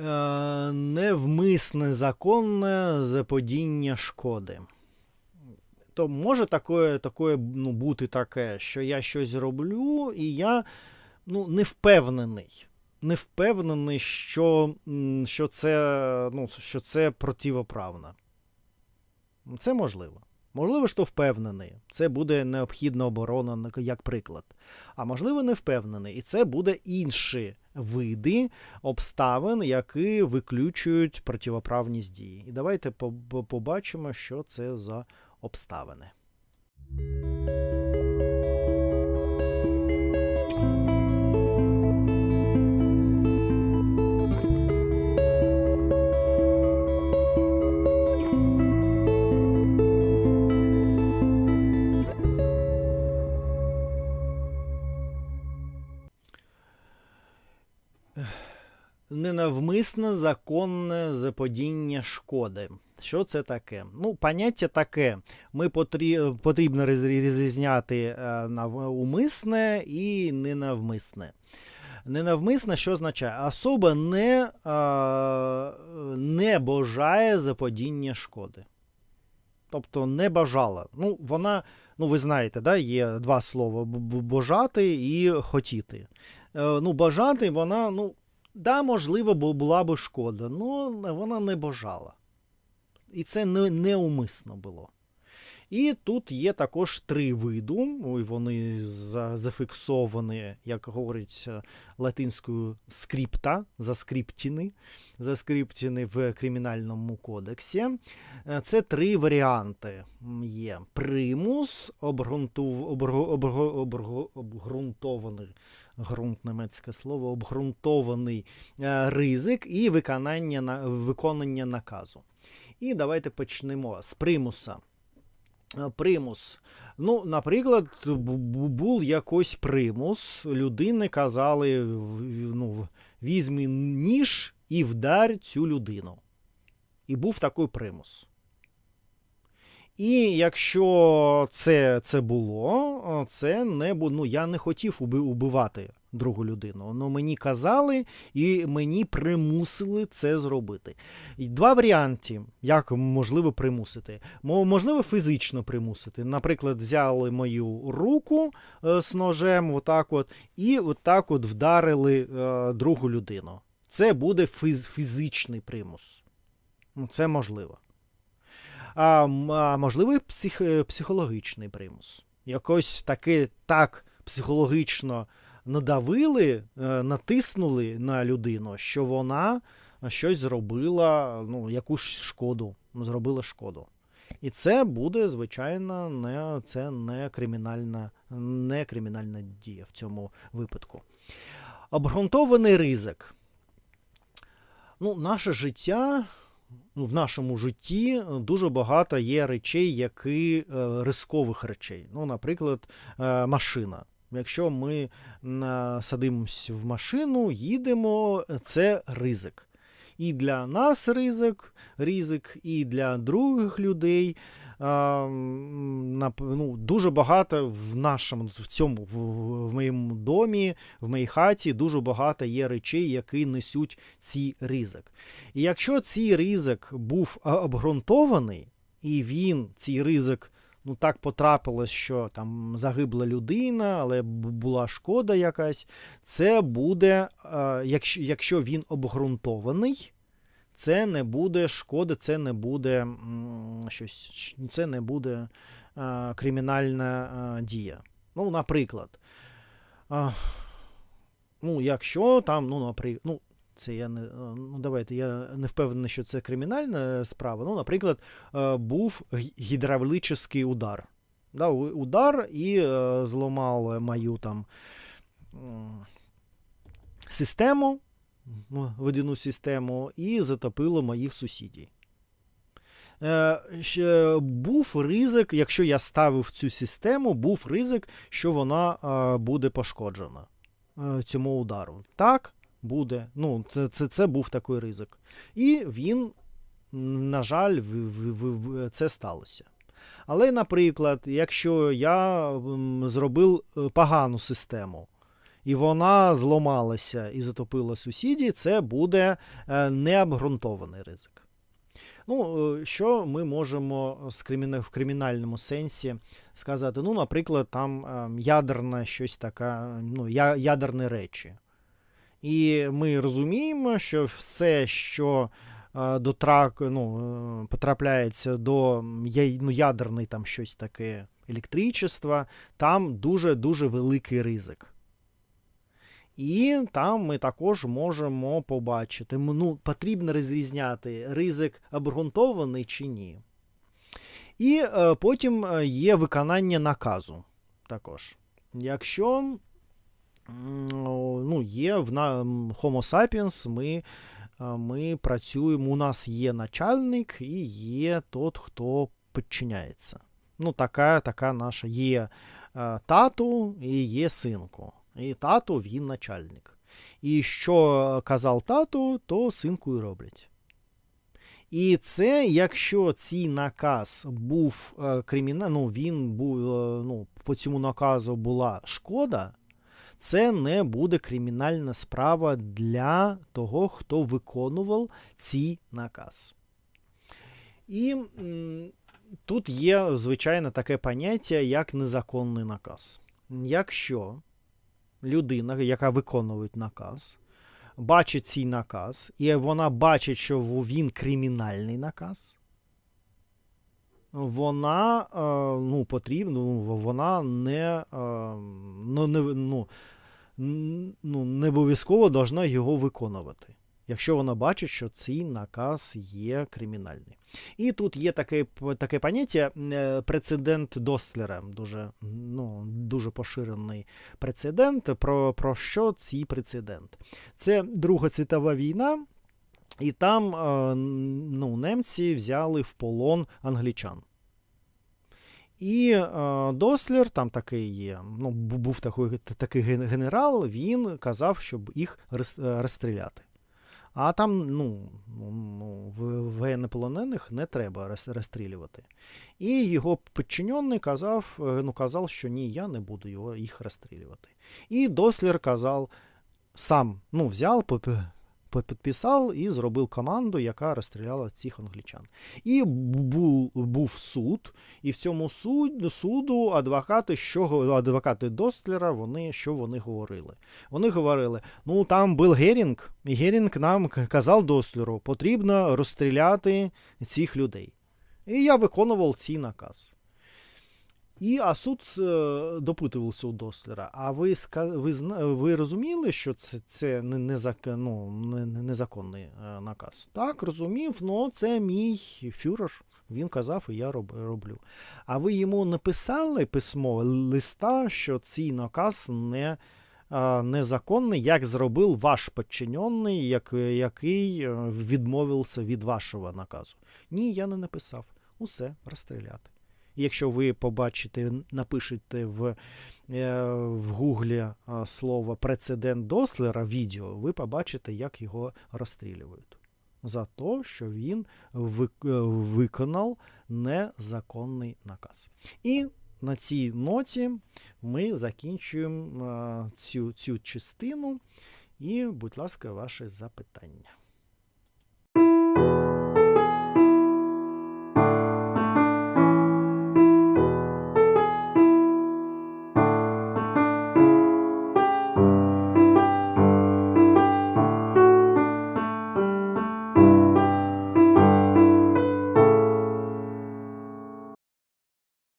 Е, невмисне законне заподіння шкоди. То може таке, таке ну, бути таке, що я щось роблю, і я ну, не впевнений. Не впевнений, що, що, це, ну, що це противоправно. Це можливо. Можливо, що впевнений. Це буде необхідна оборона, як приклад. А можливо, не впевнений. І це буде інші види обставин, які виключують противоправність дії. І давайте по- по- побачимо, що це за обставини. Ненавмисне законне заподіння шкоди. Що це таке? Ну, поняття таке. Ми потрібно розрізняти е, умисне і ненавмисне. Ненавмисне, що означає? Особа не, е, не бажає заподіння шкоди. Тобто не бажала. Ну, вона, ну ви знаєте, да, є два слова: бажати і хотіти. Е, ну, бажати вона, ну, да, можливо, була би шкода, але вона не бажала. І це не, неумисно було. І тут є також три виду, вони зафіксовані, як говориться латинською скрипта, заскриптіни, заскриптіни в Кримінальному кодексі. Е, Це три варіанти є: примус, обґрунтований, ґрунт німецьке слово, обґрунтований е, ризик і виконання, на- виконання наказу. І давайте почнемо з примуса. Е, Примус. Ну, наприклад, бу- бу- був якийсь примус, людини казали: ну, візьми ніж і вдар цю людину. І був такий примус. І якщо це, це було, це не ну, я не хотів убивати другу людину. Ну, мені казали і мені примусили це зробити. І два варіанти, як можливо примусити. Можливо, фізично примусити. Наприклад, взяли мою руку е, з ножем, отак от, і отак от вдарили е, другу людину. Це буде фіз- фізичний примус. Ну, Це можливо. А, м- а можливо, псих, психологічний примус. Якось таки так психологічно надавили, е, натиснули на людину, що вона щось зробила, ну, якусь шкоду, зробила шкоду. І це буде, звичайно, не, це не кримінальна, не кримінальна дія в цьому випадку. Обґрунтований ризик. Ну, наше життя, ну, в нашому житті дуже багато є речей, які е, рискових речей. Ну, наприклад, е, машина. Якщо ми садимось в машину, їдемо, це ризик. І для нас ризик, ризик, і для других людей. Ну, дуже багато в нашому в цьому, в, в- моєму домі, в моїй хаті, дуже багато є речей, які несуть цей ризик. І якщо цей ризик був обґрунтований, і він, цей ризик, ну так потрапилось, що там загибла людина, але була шкода якась, це буде, е, якщо, якщо він обґрунтований, це не буде шкода, це не буде щось, це не буде е, кримінальна е, дія. Ну, наприклад, а, ну, якщо там, ну, наприклад, ну, це я не. е, Ну, давайте, я не впевнений, що це кримінальна справа. Ну, наприклад, е, був гі- гідравлічний удар. Да, удар і е, зламав мою там систему, водяну систему, і затопило моїх сусідів. Е, був ризик, якщо я ставив цю систему, був ризик, що вона е, буде пошкоджена е, цьому удару. Так, буде. Ну, це, це, це був такий ризик. І він, на жаль, в, в, в, це сталося. Але, наприклад, якщо я зробив е, погану систему, і вона зламалася і затопила сусідів, це буде е, необґрунтований ризик. Ну, е, що ми можемо в кримінальному сенсі сказати? Ну, наприклад, там е, ядерна щось така, ну, ядерні речі. І ми розуміємо, що все, що е, до трак, ну, е, потрапляється до ну, ядерний там щось таке електричество, там дуже-дуже великий ризик. І там ми також можемо побачити, ну, потрібно розрізняти ризик обґрунтований чи ні. І е, потім е, є виконання наказу також. Якщо є в на, Homo sapiens, ми, е, ми працюємо, у нас є начальник і є тот, хто підчиняється. Ну, така, така наша є е, тату і є синку. І тату він начальник. І що казав тату, то синку і роблять. І це, якщо цей наказ був е, криміна... ну, він був, ну, по цьому наказу була шкода, це не буде кримінальна справа для того, хто виконував цей наказ. І тут є, звичайно, таке поняття, як незаконний наказ. Якщо людина, яка виконує наказ, бачить цей наказ, і вона бачить, що він кримінальний наказ, вона е, ну, потрібна, ну, вона не, е, ну, не, ну, ну, не обов'язково должна його виконувати. Якщо вона бачить, що цей наказ є кримінальний. І тут є таке, таке поняття е, прецедент Достлера, дуже, ну, дуже поширений прецедент. Про, про що цей прецедент? Це Друга світова війна, і там е, ну, немці взяли в полон англічан. І е, Дослер, там такий є, ну, був такий, такий генерал, він казав, щоб їх е, розстріляти. А там, ну, ну, воєннополонених не треба розстрілювати. І його підчинений казав, е, ну, казав, що ні, я не буду його, їх розстрілювати. І Дослер казав, сам ну, взяв, підписав і зробив команду, яка розстріляла цих англічан. І був, був суд, і в цьому суд, суду адвокати, що адвокати Достлера, вони що вони говорили? Вони говорили: ну там був Герінг, і Герінг нам казав Достлеру, потрібно розстріляти цих людей. І я виконував цей наказ. І а суд е, допитувався у Дослера. А ви ви, ви розуміли, що це, це не, не, ну, не, не- незаконний е, наказ? Так, розумів, ну це мій фюрер. Він казав, і я роб, роблю. А ви йому написали письмо, листа, що цей наказ не, е, незаконний, як зробив ваш підчинений, як, який відмовився від вашого наказу. Ні, я не написав. Усе розстріляти. Якщо ви побачите, напишете в, е, в Гуглі е, слово прецедент Дослера відео, ви побачите, як його розстрілюють. За те, що він е, виконав незаконний наказ. І на цій ноті ми закінчуємо цю, цю частину. І, будь ласка, ваші запитання.